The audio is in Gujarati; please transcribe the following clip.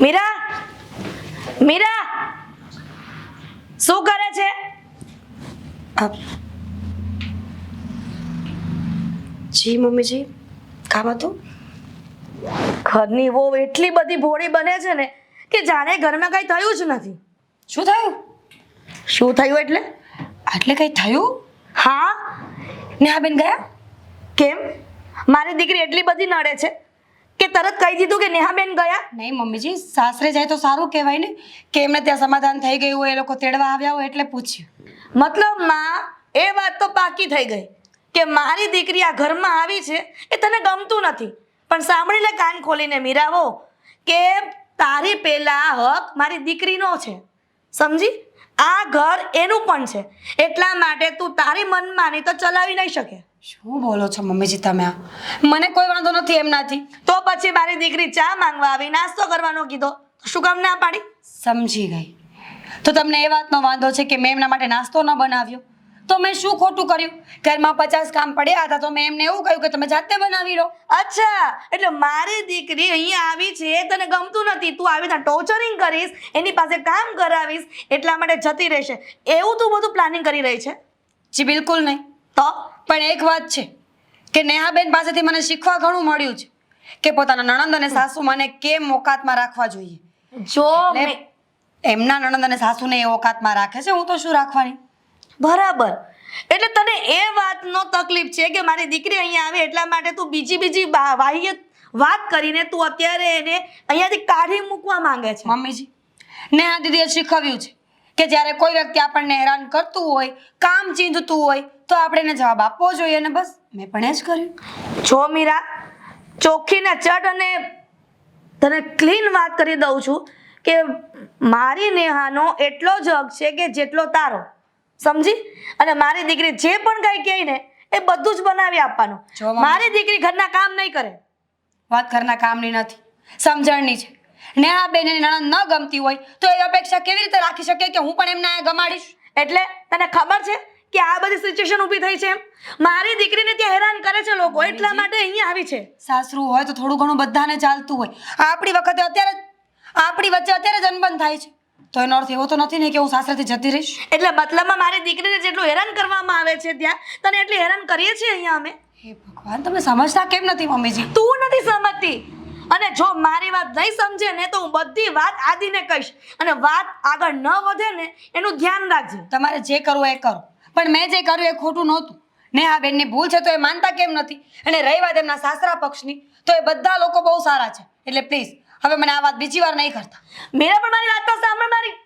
મીરા મીરા શું કરે છે? જી મમ્મીજી કામ હતું? ઘરની વો એટલી બધી ભોળી બને છે ને કે જાણે ઘરમાં કઈ થયું જ નથી. શું થયું? શું થયું એટલે? એટલે કંઈ થયું? હા. નેહાબેન ગયા? કેમ? મારી દીકરી એટલી બધી નડે છે. તરત કહી દીધું કે નેહાબેન ગયા? નહીં મમ્મીજી સાસરે જાય તો સારું કહેવાય ને કે એમને ત્યાં સમાધાન થઈ ગયું હોય એ લોકો તેડવા આવ્યા હોય એટલે પૂછ્યું. મતલબમાં એ વાત તો પાકી થઈ ગઈ કે મારી દીકરી આ ઘરમાં આવી છે એ તને ગમતું નથી. પણ સાંભળીને કાન ખોલીને મીરાવો કે તારી પેલા હક મારી દીકરીનો છે. સમજી? આ ઘર એનું પણ છે. એટલા માટે તું તારી મનમાની તો ચલાવી નહીં શકે. શું બોલો છો મમ્મીજી તમે આ? મને કોઈ વાંધો નથી એમનાથી. તો પછી મારી દીકરી ચા માંગવા આવી નાસ્તો કરવાનો કીધો. શું કામ ના પાડી? સમજી ગઈ. તો તમને એ વાતનો વાંધો છે કે મેં એમના માટે નાસ્તો ન બનાવ્યો? તો મેં શું ખોટું કર્યું? ઘરમાં પચાસ કામ પડ્યા હતા તો મેં એમને એવું કહ્યું કે તમે જાતે બનાવી લો. અચ્છા એટલે મારી દીકરી અહીંયા આવી છે તને ગમતું નથી તું આવી ત્યાં ટોર્ચરિંગ કરીશ એની પાસે કામ કરાવીશ એટલા માટે જતી રહેશે. એવું તું બધું પ્લાનિંગ કરી રહી છે? જી બિલકુલ નહીં. તો? પણ એક વાત છે કે નેહાબેન પાસેથી મને શીખવા ઘણું મળ્યું છે કે પોતાના નણંદ અને સાસુ મને કેમ ઓકાતમાં રાખવા જોઈએ. જો એમના નણંદ અને સાસુને એ ઓકાતમાં રાખે છે હું તો શું રાખવાની? બરાબર. એટલે તને એ વાતનો તકલીફ છે કે મારી દીકરી અહીંયા આવે એટલા માટે તું બીજી બીજી વાહ્ય બાહ્ય વાત કરીને તું અત્યારે એને અહીંયાથી કાઢી મૂકવા માંગે છે. મમ્મીજી નેહા દીદીએ શીખવ્યું છે કે જ્યારે કોઈ વ્યક્તિ આપણને હેરાન કરતું હોય કામ ચીંધતું હોય તો આપણે એને જવાબ આપવો જોઈએ અને બસ. મેં પણ એ જ કર્યું. જો મીરા ચોખ્ખીને ચટ અને તને ક્લીન વાત કરી દઉં છું કે મારી નેહાનો એટલો જ હક છે કે જેટલો તારો. સમજી? અને મારી દીકરી જે પણ કંઈ કહે ને એ બધું જ બનાવી આપવાનું. મારી દીકરી ઘરના કામ નહીં કરે. વાત ઘરના કામની નથી. સમજણની છે. નેહા બેન નણંદ ન ગમતી હોય તો એ અપેક્ષા કેવી રીતે રાખી શકે કે હું પણ એમને અહીંયા ગમાડીશ? એટલે તને ખબર છે કે આ બધી સિચ્યુએશન ઊભી થઈ છે એમ? મારી દીકરીને ત્યાં હેરાન કરે છે લોકો એટલા માટે અહીંયા આવી છે. સાસરું હોય તો થોડું ઘણું બધાને ચાલતું હોય. આપણી વખતે અત્યારે આપણી વચ્ચે અત્યારે જ અનબન થાય છે. તો એનો અર્થ એવો તો નથી ને કે હું સાસરેથી જતી રહીશ? એટલે મતલબમાં મારી દીકરીને જેટલું હેરાન કરવામાં આવે છે ત્યાં તને એટલી હેરાન કરીએ છીએ અહીંયા અમે? હે ભગવાન તમે સમજતા કેમ નથી મમ્મીજી? તું નથી સમજતી. અને જો મારી વાત નહીં સમજે ને તો હું બધી વાત આદિને કહીશ. અને વાત આગળ ન વધે ને એનું ધ્યાન રાખજે. તમારે જે કરવું એ કરો. પણ મેં જે કર્યું એ ખોટું નહોતું. ને આ બેનની ભૂલ છે તો એ માનતા કેમ નથી? અને રહી વાત એમના સાસરા પક્ષની. તો એ બધા લોકો બહુ સારા છે. એટલે પ્લીઝ હવે મને આ વાત બીજી વાર નહીં કરતા. મેરા પણ મારી વાત તો સાંભળ મારી.